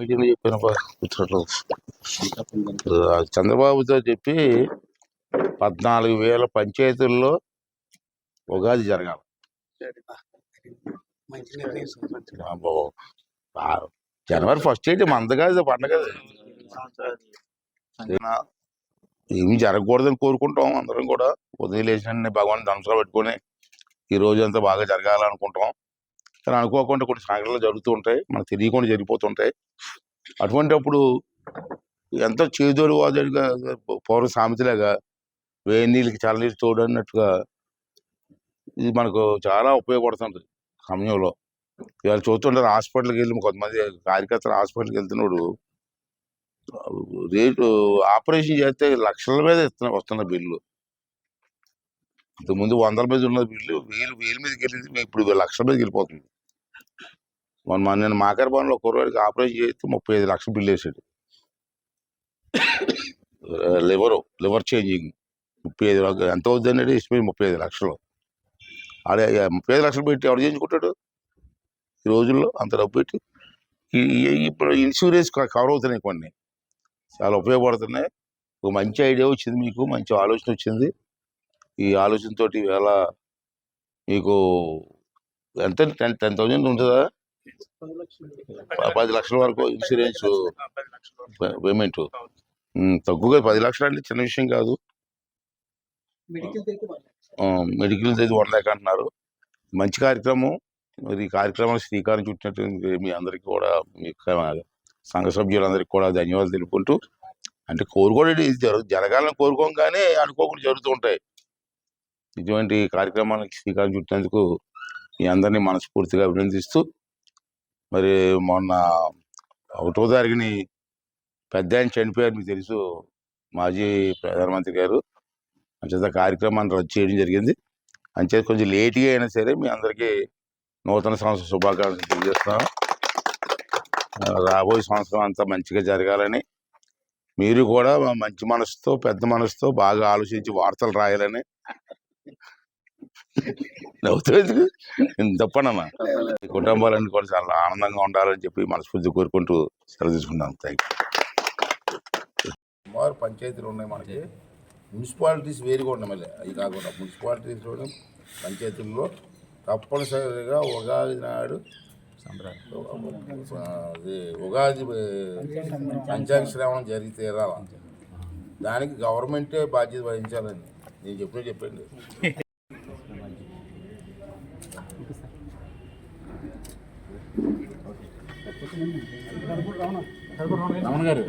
మీటింగ్లో చెప్పాను చంద్రబాబుతో చెప్పి పద్నాలుగు వేల పంచాయతీల్లో ఉగాది జరగాలి. జనవరి ఫస్ట్ ఏంటి? మంద కాదు పండగ. ఏమి జరగకూడదని కోరుకుంటాం అందరం కూడా. ఉదయం లేచిన భగవాన్ ధనుసులో పెట్టుకొని ఈ రోజు అంతా బాగా జరగాలనుకుంటాం. కానీ అనుకోకుండా కొన్ని సంఘటనలు జరుగుతూ ఉంటాయి. మనకు తెలియకుండా జరిగిపోతుంటాయి. అటువంటిప్పుడు ఎంతో చేదోడు వాదోడుగా పౌర సామెతలాగా వేడి నీళ్ళకి చల్ల నీళ్ళు తోడన్నట్టుగా ఇది మనకు చాలా ఉపయోగపడుతుంది సమయంలో. ఇవాళ చూస్తుంటారు హాస్పిటల్కి వెళ్ళి కొంతమంది కార్యకర్తలు హాస్పిటల్కి వెళ్తున్నాడు రేటు ఆపరేషన్ చేస్తే లక్షల మీద ఇస్తున్నా వస్తున్న బిల్లు. ఇంతకుముందు వందల మీద ఉన్న బిల్లు వేలు వేల మీదకి వెళ్ళింది ఇప్పుడు లక్షల మీదకి వెళ్ళిపోతుంది మొన్న మన నేను మాకరబాన్లో కుర్రాడికి ఆపరేషన్ చేస్తే ముప్పై ఐదు లక్షలు బిల్లు వేసాడు. Liver liver changing. ముప్పై ఐదు ఎంత అవుతుంది అనేది ఇష్టమే ముప్పై ఐదు లక్షలు. ఆడే ముప్పై ఐదు లక్షలు పెట్టి ఎవరు చేయించుకుంటాడు? ఈ రోజుల్లో అంత డబ్బు పెట్టి ఇప్పుడు ఇన్సూరెన్స్ కవర్ అవుతున్నాయి కొన్ని. చాలా ఉపయోగపడుతున్నాయి. ఒక మంచి ఐడియా వచ్చింది మీకు మంచి ఆలోచన వచ్చింది. ఈ ఆలోచనతో ఇవాళ మీకు ఎంత టెన్ టెన్ థౌజండ్ ఉంటుందా? పది లక్షలు. వరకు ఇన్సూరెన్స్. పేమెంట్. తక్కువగా పది లక్షలు అంటే చిన్న విషయం కాదు. మెడికల్ అయితే వన్ ల్యాక్ అంటున్నారు. మంచి కార్యక్రమం. మరి ఈ కార్యక్రమానికి శ్రీకారం చుట్టినట్టు మీ అందరికీ కూడా మీ సంఘ సభ్యులందరికీ కూడా ధన్యవాదాలు తెలుపుకుంటూ అంటే కోరుకోవడం జరగాలని కోరుకోం కానీ అనుకోకుండా జరుగుతూ ఉంటాయి. ఇటువంటి కార్యక్రమానికి శ్రీకారం చుట్టినందుకు మీ అందరినీ మనస్ఫూర్తిగా అభినందిస్తూ మరి మొన్న ఒకటో తారీఖుని పెద్ద ఆయన చనిపోయారు మీకు తెలుసు మాజీ ప్రధానమంత్రి గారు. అంచేత కార్యక్రమాన్ని రద్దు చేయడం జరిగింది. అంచేత కొంచెం లేట్గా అయినా సరే మీ అందరికీ నూతన సంవత్సర శుభాకాంక్షలు తెలియజేస్తున్నాను. రాబోయే సంవత్సరం అంతా మంచిగా జరగాలని మీరు కూడా మంచి మనసుతో పెద్ద మనసుతో బాగా ఆలోచించి వార్తలు రాయాలని నవ్వుతుంది తప్పనమ్మా ఈ కుటుంబాలన్నీ కూడా చాలా ఆనందంగా ఉండాలని చెప్పి మనస్ఫూర్తి కోరుకుంటూ సెలవు తీసుకున్నాను థ్యాంక్ యూ సుమారు పంచాయతీలు ఉన్నాయి మనకి. మున్సిపాలిటీస్ వేరుగా ఉన్నాయి మళ్ళీ. అవి కాకుండా మున్సిపాలిటీస్లో పంచాయతీల్లో తప్పనిసరిగా ఉగాది నాడు అది ఉగాది పంచాంగ శ్రావణం జరిగి తీరాల? దానికి గవర్నమెంటే బాధ్యత వహించాలని. నేను చెప్పిన చెప్పండి. రమణ గారు.